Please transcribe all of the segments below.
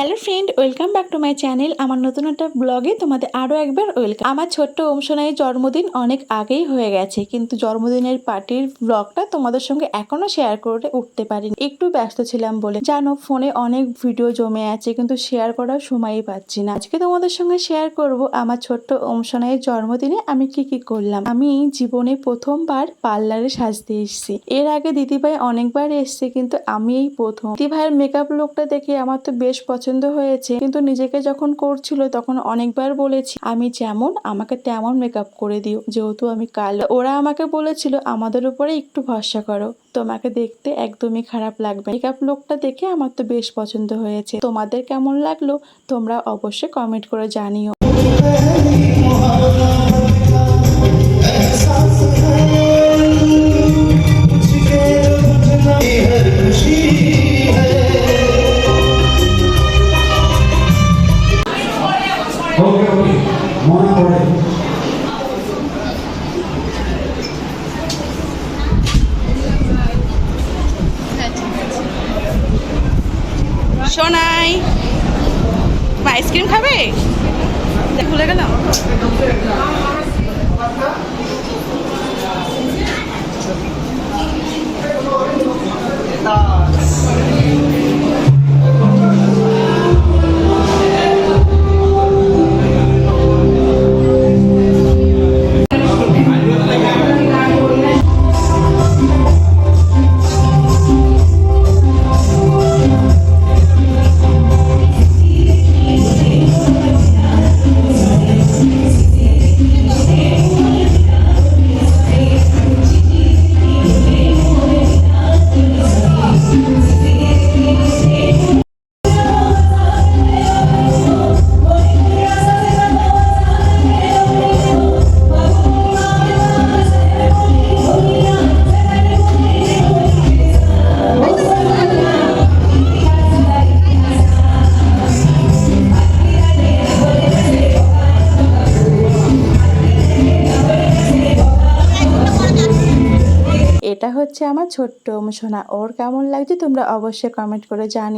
Hello friend, welcome back to my channel. আমার নতুন একটা ব্লগে তোমাদের আরও একবার ওয়েলকাম। আমার ছোট্ট ওমসোনাইয়ের জন্মদিন অনেক আগেই হয়ে গেছে, কিন্তু জন্মদিনের পার্টির ব্লগটা তোমাদের সঙ্গে এখনও শেয়ার করে উঠতে পারিনি। একটু ব্যস্ত ছিলাম বলে। জানো, ফোনে অনেক ভিডিও জমে আছে, কিন্তু শেয়ার করার সময়ই পাচ্ছি না। আজকে তোমাদের সঙ্গে শেয়ার করব আমার ছোট্ট ওমসোনাইয়ের জন্মদিনে আমি কি কি করলাম। আমি জীবনে প্রথমবার পার্লারে সাজতে এসেছি। এর আগে দিদিভাই অনেকবার এসছে, কিন্তু আমি এই প্রথম। দিদিভাইয়ের মেকআপ লুকটা দেখে আমার তো বেশ পছন্দ হয়েছে। কিন্তু নিজেকে যখন করছিল তখন অনেকবার বলেছি, আমি যেমন, আমাকে তেমন মেকআপ করে দিও। যেহেতু আমি কালো। ওরা আমাকে বলেছিল, আমাদের উপরে একটু ভরসা করো। তোমাকে দেখতে একদমই খারাপ লাগবে মেকআপ লোকটা দেখে আমার তো বেশ পছন্দ হয়েছে। তোমাদের কেমন লাগল তোমরা অবশ্যই কমেন্ট করে জানিও। ওকে ওকে মনে সোনাই আইসক্রিম খাবে? ভুলে গেলাম। এটা হচ্ছে আমার ছোট্ট সোনা ওর কেমন লাগছে তোমরা অবশ্যই কমেন্ট করে জানি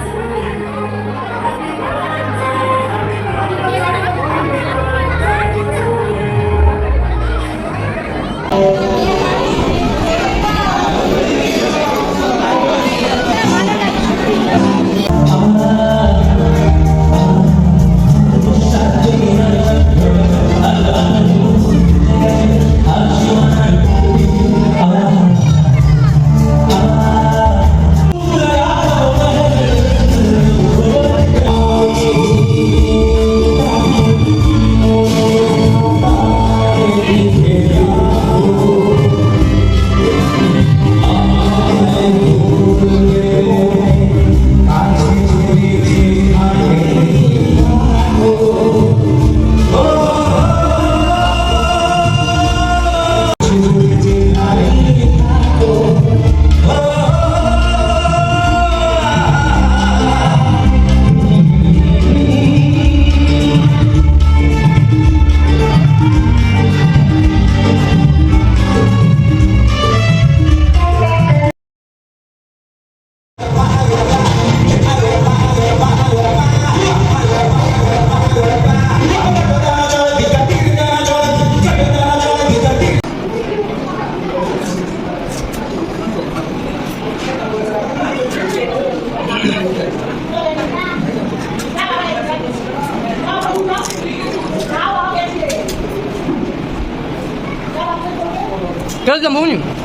美女。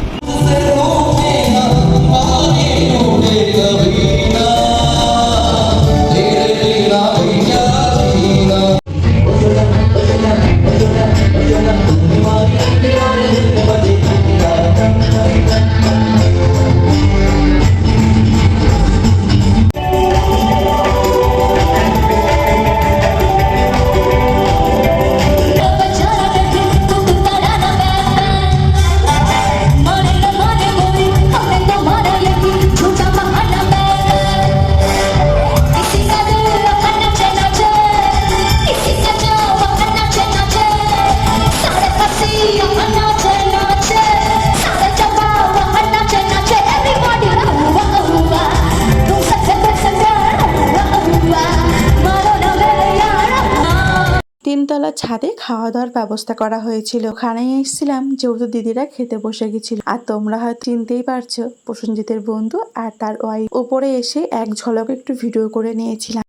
তিনতলা ছাদে খাওয়া দাওয়ার ব্যবস্থা করা হয়েছিল। ওখানে এসেছিলাম যেহেতু দিদিরা খেতে বসে গেছিল। আর তোমরা হয়তো চিনতেই পারছ, প্রসেনজিতের বন্ধু আর তার ওয়াইফ ওপরে এসে এক ঝলক একটু ভিডিও করে নিয়েছিলাম।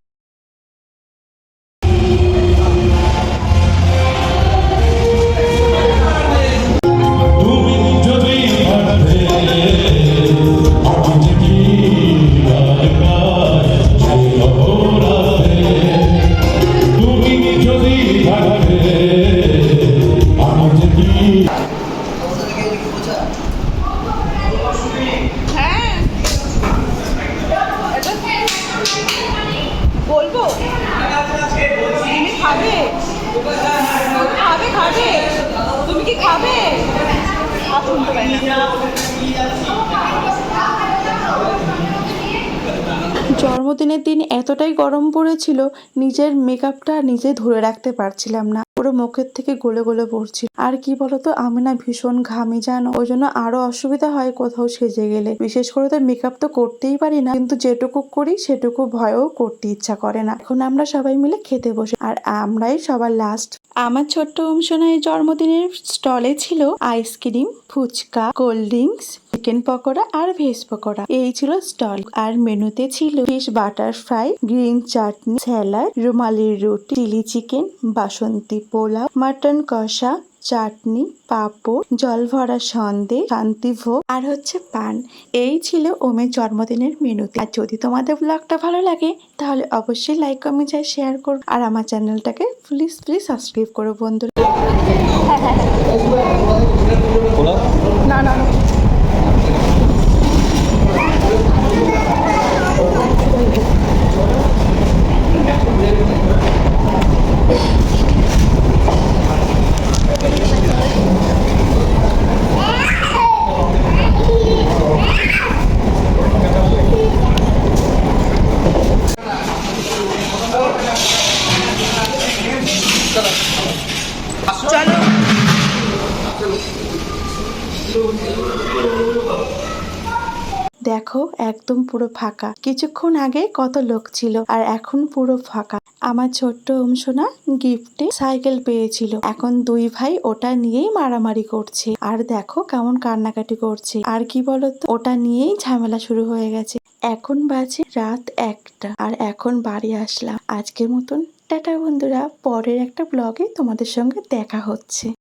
জন্মদিনের দিন এতটাই গরম পড়েছিল নিজের মেকআপটা নিজে ধরে রাখতে পারছিলাম না। পুরো মুখের থেকে গলে গলে পড়ছিল। আর কি বলতো, আমি না ভীষণ ঘামি জানো। ওই জন্য আরও অসুবিধা হয় কোথাও সেজে গেলে। বিশেষ করে তো মেকআপ তো করতেই পারি না, কিন্তু যেটুকু করি সেটুকু ভয়ও করতে ইচ্ছা করে না। এখন আমরা সবাই মিলে খেতে বসে। আর আমরাই সবার লাস্ট আমার ছোট্ট অংশনায় জন্মদিনের স্টলে ছিল ice cream fuchka cold drinks chicken pakora আর ভেজ পকোড়া। এই ছিল স্টল আর মেনুতে ছিল fish butter fry green chutney salad রুমালির রুটি চিলি চিকেন বাসন্তী পোলাও মাটন কষা চাটনি পাঁপড় জল ভরা সন্দেশ শান্তিভোগ আর হচ্ছে পান। এই ছিল ওমের জন্মদিনের মেনুতে। আর যদি তোমাদের ব্লগটা ভালো লাগে তাহলে অবশ্যই লাইক কমেন্ট আর শেয়ার করো। আর আমার চ্যানেলটাকে প্লিজ প্লিজ সাবস্ক্রাইব করো বন্ধুরা। না না। দেখো, একদম পুরো ফাঁকা। কিছুক্ষণ আগে কত লোক ছিল, আর এখন পুরো ফাঁকা। আমার ছোট্ট অংশনা গিফটে সাইকেল পেয়েছিল। এখন দুই ভাই ওটা নিয়েই মারামারি করছে। আর দেখো কেমন কান্নাকাটি করছে। আর কি বলতো, ওটা নিয়েই ঝামেলা শুরু হয়ে গেছে। এখন বাজে রাত একটা, আর এখন বাড়ি আসলাম। আজকের মতন, টাটা বন্ধুরা। পরের একটা ব্লগে তোমাদের সঙ্গে দেখা হচ্ছে।